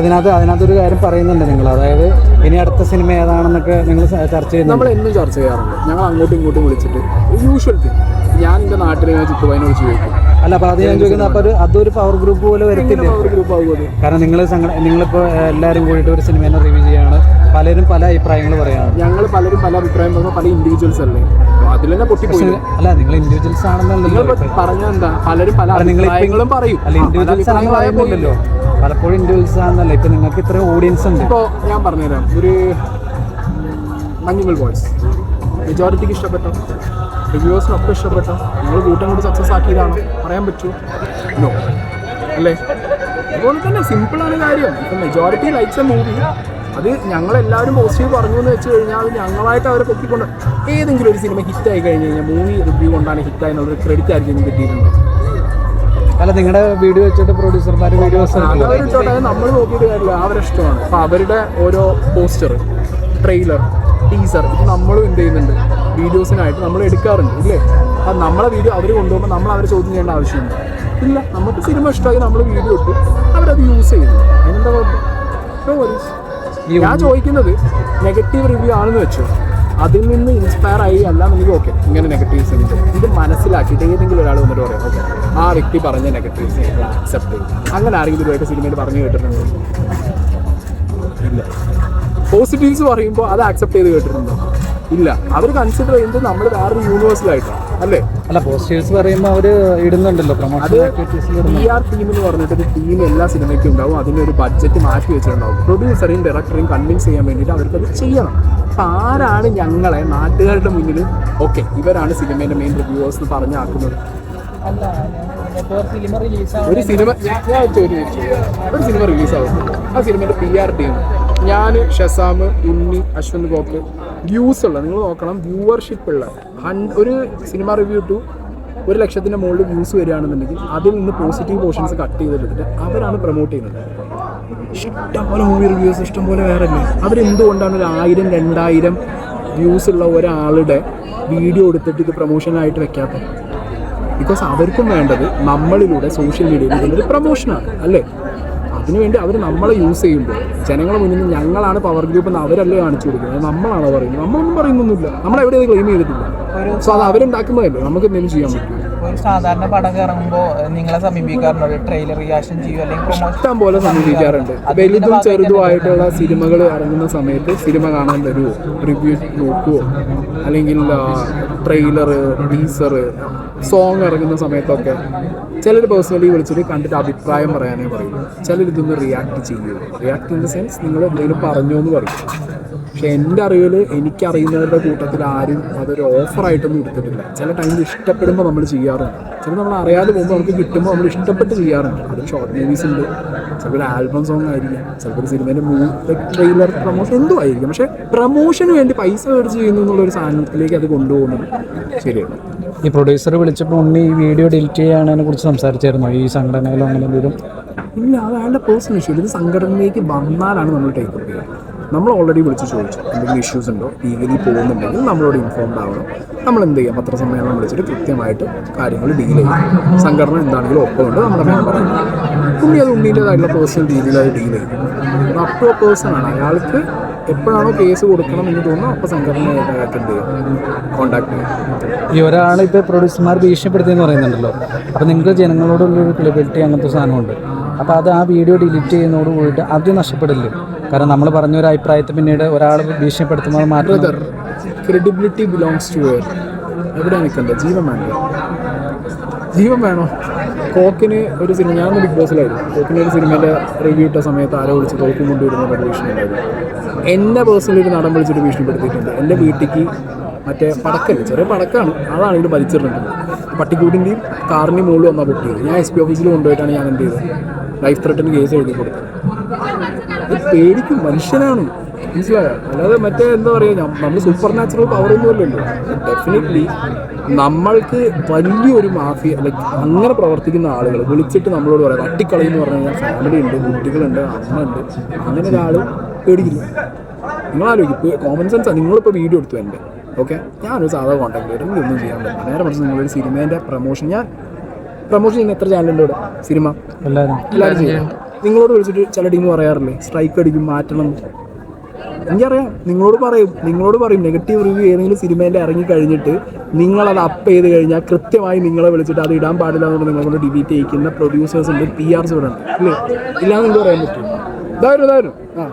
അതിനകത്ത് അതിനകത്തൊരു കാര്യം പറയുന്നുണ്ട് നിങ്ങൾ. അതായത് ഇനി അടുത്ത സിനിമ ഏതാണെന്നൊക്കെ നിങ്ങൾ ചർച്ച ചെയ്യുന്നു നമ്മൾ എന്നും ചർച്ച ചെയ്യാറുണ്ട്. ഞങ്ങൾ അങ്ങോട്ടും ഇങ്ങോട്ടും വിളിച്ചിട്ട് യൂഷ്വൽ തിങ് ഞാൻ എന്റെ നാട്ടിൽ ഞാൻ ചിത്തുവായിനെ വിളിച്ച് ചോദിക്കും. അല്ല അപ്പോൾ അത് ഞാൻ ചോദിക്കുന്നത് അപ്പോൾ ഒരു അതൊരു പവർ ഗ്രൂപ്പ് പോലെ വരത്തില്ല? ഒരു ഗ്രൂപ്പ് ആകുമത് കാരണം നിങ്ങൾ നിങ്ങളിപ്പോൾ എല്ലാവരും കൂടിയിട്ട് ഒരു സിനിമേനെ റിവ്യൂ ചെയ്യാണ്. പലരും പല അഭിപ്രായങ്ങൾ പറയാണ് ഞങ്ങൾ പലരും പല അഭിപ്രായം പറഞ്ഞാൽ പല ഇൻഡിവിജ്വൽസ് അല്ലേ? അതിൽ തന്നെ പൊട്ടിപ്പോയി. അല്ല നിങ്ങൾ ഇൻഡിവിജ്വൽസ് ആണെന്നല്ല നിങ്ങൾ പറഞ്ഞ എന്താ? പലരും പല നിങ്ങൾ അഭിപ്രായങ്ങളും പറയും. അല്ല ഇൻഡിവിജ്വൽസ് ആണെന്ന് പറയാൻ പറയുന്നില്ലല്ലോ. പലപ്പോഴും എന്റെ ആണെന്നല്ല ഇപ്പൊ നിങ്ങൾക്ക് ഇത്ര ഓഡിയൻസ് ഉണ്ട്. ഇപ്പോൾ ഞാൻ പറഞ്ഞുതരാം. ഒരു മഞ്ഞുമൽ ബോയ്സ് മെജോറിറ്റിക്ക് ഇഷ്ടപ്പെട്ടോ? റിവ്യൂസിനൊക്കെ ഇഷ്ടപ്പെട്ടോ? നിങ്ങൾ കൂട്ടം കൂടി സക്സസ് ആക്കിയതാണോ? പറയാൻ പറ്റുമോ നോ അല്ലേ? അതുപോലെ തന്നെ സിമ്പിളാണ് കാര്യം. ഇപ്പം മെജോറിറ്റി ലൈക്സ് എ മൂവി അത് ഞങ്ങളെല്ലാവരും പോസിറ്റീവ് പറഞ്ഞു എന്ന് വെച്ച് കഴിഞ്ഞാൽ അത് ഞങ്ങളായിട്ട് അവരെ പൊക്കിക്കൊണ്ട് ഏതെങ്കിലും ഒരു സിനിമ ഹിറ്റായി കഴിഞ്ഞ് കഴിഞ്ഞാൽ മൂവി റിവ്യൂ കൊണ്ടാണ് ഹിറ്റായി എന്നുള്ളൊരു ക്രെഡിറ്റ് ആയിരിക്കും കിട്ടിയിട്ടുണ്ടോ അല്ല നിങ്ങളുടെ വീഡിയോ വെച്ചിട്ട് പ്രൊഡ്യൂസർമാർ വീഡിയോസ് അവരിട്ടോട്ടെ നമ്മൾ നോക്കിയിട്ട് കാര്യമില്ല. അവരിഷ്ടമാണ് ഇഷ്ടമാണ്. അപ്പോൾ അവരുടെ ഓരോ പോസ്റ്റർ ട്രെയിലർ ടീസർ ഇത് നമ്മളും എന്ത് ചെയ്യുന്നുണ്ട്? വീഡിയോസിനായിട്ട് നമ്മൾ എടുക്കാറുണ്ട് ഇല്ലേ? അപ്പം നമ്മളെ വീഡിയോ അവർ കൊണ്ടുപോകുമ്പോൾ നമ്മൾ അവരെ ചോദ്യം ചെയ്യേണ്ട ആവശ്യമുണ്ട്. ഇല്ല നമുക്ക് സിനിമ ഇഷ്ടമായി നമ്മൾ വീഡിയോ ഇട്ടു അവരത് യൂസ് ചെയ്യുന്നു. അതിനെന്താ കുഴപ്പം? ഞാൻ ചോദിക്കുന്നത് നെഗറ്റീവ് റിവ്യൂ ആണെന്ന് വെച്ചു? അതിൽ നിന്ന് ഇൻസ്പയർ ആയി അല്ല നമുക്ക് ഓക്കെ ഇങ്ങനെ നെഗറ്റീവ്സ് ഉണ്ട് ഇത് മനസ്സിലാക്കിയിട്ട് ഏതെങ്കിലും ഒരാൾ വന്നിട്ട് പറയാം ഓക്കെ ആ വ്യക്തി പറഞ്ഞ നെഗറ്റീവ്സ് അക്സെപ്റ്റ് ചെയ്യും അങ്ങനെ ആരെങ്കിലും ഇതുമായിട്ട് സിനിമയിൽ പറഞ്ഞു കേട്ടിട്ടുണ്ടോ? ഇല്ല. പോസിറ്റീവ്സ് പറയുമ്പോൾ അത് അക്സെപ്റ്റ് ചെയ്ത് കേട്ടിട്ടുണ്ടോ? ഇല്ല. അവർ കൺസിഡർ ചെയ്യുന്നത് നമ്മൾ വേറൊരു യൂണിവേഴ്സലായിട്ടാണ് അല്ലേ? അല്ല പോസ്റ്റേഴ്സ് പറയുമ്പോൾ അവർ ഇടുന്നുണ്ടല്ലോ അത് പി ആർ ടീം എന്ന് പറഞ്ഞിട്ട് ഒരു ടീം എല്ലാ സിനിമയ്ക്കും ഉണ്ടാവും. ഒരു ബഡ്ജറ്റ് മാറ്റി വെച്ചിട്ടുണ്ടാവും. പ്രൊഡ്യൂസറെയും ഡയറക്ടറെയും കൺവിൻസ് ചെയ്യാൻ വേണ്ടിയിട്ട് അവർക്കത് ചെയ്യണം. അപ്പം ആരാണ് ഞങ്ങളെ നാട്ടുകാരുടെ മുന്നിൽ ഓക്കെ ഇവരാണ് സിനിമേന്റെ മെയിൻ റിവ്യൂവേഴ്സ് എന്ന് പറഞ്ഞാക്കുന്നത് ഒരു സിനിമ ഞാൻ ചോദിച്ചു. ഒരു സിനിമ റിലീസാവും ആ സിനിമയുടെ പി ആർ ടീം ഞാൻ ഷസാം ഉണ്ണി അശ്വന്ത് ഗോപ്. വ്യൂസ് ഉള്ള നിങ്ങൾ നോക്കണം വ്യൂവർഷിപ്പ് ഉള്ള. ഒരു സിനിമ റിവ്യൂ ടു ഒരു ലക്ഷത്തിന്റെ മുകളിൽ വ്യൂസ് വരികയാണെന്നുണ്ടെങ്കിൽ അതിൽ നിന്ന് പോസിറ്റീവ് പോർഷൻസ് കട്ട് ചെയ്തെടുത്തിട്ട് അവരാണ് പ്രൊമോട്ട് ചെയ്യുന്നത്. ഇഷ്ടംപോലെ മൂവി റിവ്യൂസ് ഇഷ്ടംപോലെ വേറെ അല്ലേ അവരെന്തുകൊണ്ടാണ് ഒരു ആയിരം രണ്ടായിരം വ്യൂസ് ഉള്ള ഒരാളുടെ വീഡിയോ എടുത്തിട്ട് ഇത് പ്രൊമോഷനായിട്ട് വെക്കാത്തത്? ബിക്കോസ് അവർക്കും വേണ്ടത് നമ്മളിലൂടെ സോഷ്യൽ മീഡിയയിൽ ഒരു പ്രൊമോഷനാണ് അല്ലേ? അതിനുവേണ്ടി അവർ നമ്മളെ യൂസ് ചെയ്യുമ്പോൾ ജനങ്ങളെ മുന്നിൽ നിന്ന് ഞങ്ങളാണ് പവർ ഗ്രൂപ്പ് എന്ന് അവരല്ലേ കാണിച്ചു കൊടുക്കുന്നത്? നമ്മളാണ് പറയുന്നത്? നമ്മളൊന്നും പറയുന്നൊന്നുമില്ല. നമ്മൾ എവിടെയും ക്ലെയിം ചെയ്തിട്ടില്ല. സോ അത് അവരുണ്ടാക്കുന്നതല്ലേ? നമുക്ക് എന്തെങ്കിലും ചെയ്യാൻ പറ്റും ഒരു സാധാരണ പടം ഇറങ്ങുമ്പോൾ നിങ്ങളെ സമീപിക്കാറുണ്ടോ? ട്രെയിലർ റിയാക്ഷൻ ചെയ്യും? അല്ലെങ്കിൽ ഇഷ്ടം പോലെ സമീപിക്കാറുണ്ട്? വലുതും ചെറുതുമായിട്ടുള്ള സിനിമകൾ ഇറങ്ങുന്ന സമയത്ത് സിനിമ കാണാൻ വരുമോ റിവ്യൂ നോക്കുവോ? അല്ലെങ്കിൽ ട്രെയിലർ ടീസർ സോങ് ഇറങ്ങുന്ന സമയത്തൊക്കെ ചിലർ പേഴ്സണലി വിളിച്ചിട്ട് കണ്ടിട്ട് അഭിപ്രായം പറയാനേ പറയും. ചിലർ ഇതൊന്ന് റിയാക്ട് ചെയ്യുമോ റിയാക്ട് ഇൻ ദ സെൻസ് നിങ്ങൾ എന്തെങ്കിലും പറഞ്ഞോ എന്ന് പറയും. പക്ഷെ എന്റെ അറിവിൽ എനിക്കറിയുന്നവരുടെ കൂട്ടത്തിൽ ആരും അതൊരു ഓഫറായിട്ടൊന്നും എടുത്തിട്ടില്ല. ചില ടൈമിൽ ഇഷ്ടപ്പെടുമ്പോൾ നമ്മൾ ചെയ്യാറുണ്ട്. ചില നമ്മൾ അറിയാതെ പോകുമ്പോൾ നമുക്ക് കിട്ടുമ്പോൾ നമ്മൾ ഇഷ്ടപ്പെട്ട് ചെയ്യാറുണ്ട്. അത് ഷോർട്ട് മൂവീസ് ഉണ്ട്. ചിലപ്പോൾ ഒരു ആൽബം സോങ് ആയിരിക്കാം. ചിലപ്പോൾ ഒരു സിനിമേന്റെ മൂവി ട്രെയിലർ പ്രൊമോഷൻ എന്തും ആയിരിക്കും. പക്ഷേ പ്രൊമോഷന് വേണ്ടി പൈസ മേടിച്ച് ചെയ്യുന്നു എന്നുള്ളൊരു സാധനത്തിലേക്ക് അത് കൊണ്ടുപോകുന്നത് ശരിയാണ് ഈ പ്രൊഡ്യൂസർ വിളിച്ചപ്പോൾ ഉണ്ണി ഈ വീഡിയോ ഡിലീറ്റ് ചെയ്യാനതിനെ കുറിച്ച് സംസാരിച്ചായിരുന്നു? ഈ സംഘടനയിലോ അങ്ങനെ എന്തെങ്കിലും? ഇല്ല അത് അയാളുടെ പേഴ്സണൽ ഇഷ്യൂ ഇത് സംഘടനയിലേക്ക് വന്നാലാണ് നമ്മൾ ടേക്ക് അപ്പ് ചെയ്യുക. നമ്മൾ ഓൾറെഡി വിളിച്ച് ചോദിച്ചു എന്തെങ്കിലും ഇഷ്യൂസ് ഉണ്ടോ? ലീഗലി പോകുന്നുണ്ടെങ്കിൽ നമ്മളോട് ഇൻഫോംഡ് ആവണം. നമ്മൾ എന്ത് ചെയ്യാം? പത്രസമ്മേളനം വിളിച്ചിട്ട് കൃത്യമായിട്ട് കാര്യങ്ങൾ ഡീൽ ചെയ്യും സംഘടന എന്താണെങ്കിലും ഒപ്പമുണ്ട് നമ്മുടെ മെമ്പറാണ് ഉണ്ണി അത് ഉണ്ണീന്റെതായിട്ടുള്ള പേഴ്സണൽ രീതിയിലത് ഡീൽ ചെയ്യും. അപ്പോൾ ആണ്. അയാൾക്ക് എപ്പോഴാണോ കേസ് കൊടുക്കണം എന്ന് തോന്നുന്നു അപ്പോൾ സംഘടനയായിട്ട് എന്ത് ചെയ്യും? കോൺടാക്ട് ചെയ്യും. ഈ ഒരാൾ ഇപ്പോൾ പ്രൊഡ്യൂസർമാർ ഭീഷണിപ്പെടുത്തിയെന്ന് പറയുന്നുണ്ടല്ലോ. അപ്പോൾ നിങ്ങൾക്ക് ജനങ്ങളോടുള്ളൊരു ക്ലിബിലിറ്റി അങ്ങനത്തെ സാധനമുണ്ട്. അപ്പോൾ അത് ആ വീഡിയോ ഡിലീറ്റ് ചെയ്യുന്നതോട് കൂടിയിട്ട് അത് നഷ്ടപ്പെടില്ലേ? കാരണം നമ്മൾ പറഞ്ഞ ഒരു അഭിപ്രായത്തെ പിന്നീട് ഒരാൾ ഭീഷണിപ്പെടുത്തുന്നത് മാത്രം ക്രെഡിബിലിറ്റി ബിലോങ്സ് ടു എവിടെ നിൽക്കണ്ടേ ജീവൻ വേണ്ടേ? ജീവൻ വേണോ? കോക്കിന് ഒരു സിനിമ ഞാൻ ബിഗ് ബോസിലായിരുന്നു കോക്കിന് ഒരു സിനിമയുടെ റിവ്യൂ ഇട്ട സമയത്ത് ആരോ വിളിച്ച് കോക്കും കൊണ്ടുവരുന്ന ഒരു ഭീഷണി ഉണ്ടായിരുന്നു. എന്നെ പേഴ്സണലി ഒരു നടൻ വിളിച്ചിട്ട് ഭീഷണിപ്പെടുത്തിയിട്ടുണ്ട്. എന്റെ വീട്ടിലേക്ക് മറ്റേ പടക്കല്ല? ചെറിയ പടക്കാണ്. അതാണ് ഇതിൽ വലിച്ചിട്ടുണ്ട് പട്ടിക്കൂടിന്റെയും കാറിന്റെയും മുകളിൽ വന്നാൽ പൊട്ടിയത്. ഞാൻ എസ് പി ഓഫീസിൽ കൊണ്ടുപോയിട്ടാണ് ഞാൻ എന്ത് ചെയ്തത്? ലൈഫ് ത്രെട്ടിന് കേസ് എഴുതി കൊടുത്തു. അത് പേടിക്കും മനുഷ്യനാണ്. മനസ്സിലായോ? അല്ലാതെ മറ്റേ എന്താ പറയുക നമ്മൾ സൂപ്പർ നാച്ചുറൽ പവർ ഒന്നും അല്ലല്ലോ ഡെഫിനറ്റ്ലി നമ്മൾക്ക് വലിയൊരു മാഫിയ ലൈക്ക് അങ്ങനെ പ്രവർത്തിക്കുന്ന ആളുകൾ വിളിച്ചിട്ട് നമ്മളോട് പറയാം തട്ടിക്കളി എന്ന് പറഞ്ഞു കഴിഞ്ഞാൽ ഫാമിലി ഉണ്ട് കുട്ടികളുണ്ട് അമ്മ ഉണ്ട്. അങ്ങനെ ഒരാൾ പേടിക്കില്ല നിങ്ങൾ ആലോചിക്കും കോമൺ സെൻസാണ് നിങ്ങളിപ്പോൾ വീഡിയോ എടുത്തു എന്റെ. ഓക്കെ ഞാനൊരു സാധാ കോൺടാക്ട് ചെയ്തിട്ട് ഇതൊന്നും ചെയ്യാൻ പറ്റില്ല. നേരെ മറിച്ച് നിങ്ങളൊരു സിനിമേന്റെ പ്രൊമോഷൻ ഞാൻ പ്രൊമോഷൻ ചെയ്യുന്ന എത്ര ചാനലുണ്ട് സിനിമ? എല്ലാവരും. എല്ലാവരും ചെയ്യും നിങ്ങളോട് വിളിച്ചിട്ട് ചില ടീം പറയാറില്ലേ? സ്ട്രൈക്ക് അടിക്കും മാറ്റണം. എനിക്കറിയാം. നിങ്ങളോട് പറയും. നിങ്ങളോട് പറയും. നെഗറ്റീവ് റിവ്യൂ ഏതെങ്കിലും സിനിമേന്റെ ഇറങ്ങി കഴിഞ്ഞിട്ട് നിങ്ങളത് അപ്പ് ചെയ്ത് കഴിഞ്ഞാൽ കൃത്യമായി നിങ്ങളെ വിളിച്ചിട്ട് അത് ഇടാൻ പാടില്ല എന്നുകൊണ്ട് നിങ്ങളെ കൊണ്ട് ഡിബീറ്റ് ചെയ്യിക്കുന്ന പ്രൊഡ്യൂസേഴ്സ് ഉണ്ട് പി ആർസ് ഇവിടെ ഉണ്ട് ഇല്ലേ ഇല്ലാന്ന് നിങ്ങൾക്ക് പറയാൻ പറ്റും ഇതായിരുന്നു ഇതായിരുന്നു ആ.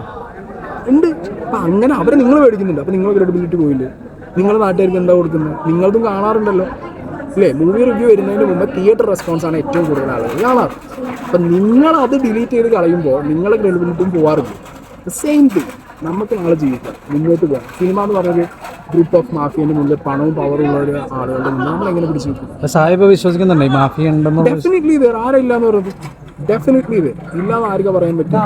ഉണ്ട്. അപ്പം അങ്ങനെ അവരെ നിങ്ങൾ മേടിക്കുന്നുണ്ട് അപ്പം നിങ്ങൾ ക്രെഡിബിലിറ്റി പോയില്ലേ? നിങ്ങളുടെ നാട്ടുകാർക്ക് എന്താ കൊടുക്കുന്നത്? നിങ്ങളതും കാണാറുണ്ടല്ലോ. അല്ലേ മൂവി റിവ്യൂ വരുന്നതിന് മുമ്പ് തിയേറ്റർ റെസ്പോൺസ് ആണ് ഏറ്റവും കൂടുതൽ ആളുകൾ. കാണാറ് അപ്പം നിങ്ങൾ അത് ഡിലീറ്റ് ചെയ്ത് കളയുമ്പോൾ നിങ്ങളെ ക്രെഡിബിലിറ്റിയും പോവാറില്ല. സെയിം തിങ് നമുക്ക് നാളെ ജീവിക്കാം. മുന്നോട്ട് പോകാം സിനിമ എന്ന് പറഞ്ഞൊരു ഗ്രൂപ്പ് ഓഫ് മാഫിയന്റെ മുന്നിൽ പണവും പവറും ഉള്ള ഒരു ആളുകളുടെ മുന്നിൽ നമ്മൾ എങ്ങനെ പിടിച്ചു നിൽക്കും? സാഹിബ് വിശ്വസിക്കുന്നുണ്ട്? ഈ മാഫിയ ഉണ്ടെന്ന് ഡെഫിനറ്റ്ലി വേറെ ആരില്ല എന്ന് പറയുന്നത് ഡെഫിനറ്റ്ലി വേറെ ഇല്ലാന്ന് ആർക്കാ പറയാൻ പറ്റും